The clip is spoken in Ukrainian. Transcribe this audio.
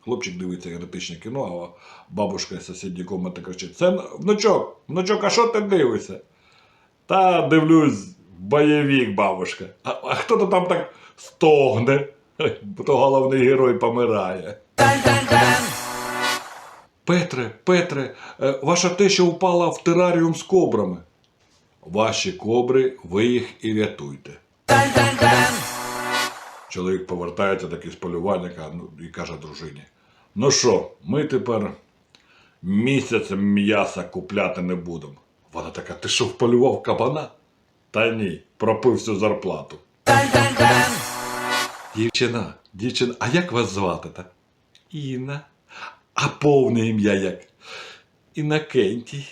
Хлопчик дивиться еротичне кіно, а бабушка з сусідньої кімнати кричить: Це внучок, внучок, а що ти дивишся? Та дивлюсь, бойовик, бабушка. А, а хто то там так стогне? То головний герой помирає. Петре, Петре, е, ваша теща упала в тераріум з кобрами. Ваші кобри, ви їх і рятуйте. Чоловік повертається такий з полювання ну, і каже дружині: Ну що, ми тепер місяць м'яса купляти не будемо. Вона така, ти що вполював кабана? Та ні, пропив всю зарплату. Дівчина, дівчина, а як вас звати та? Інна. А повне ім'я як? Інакентій.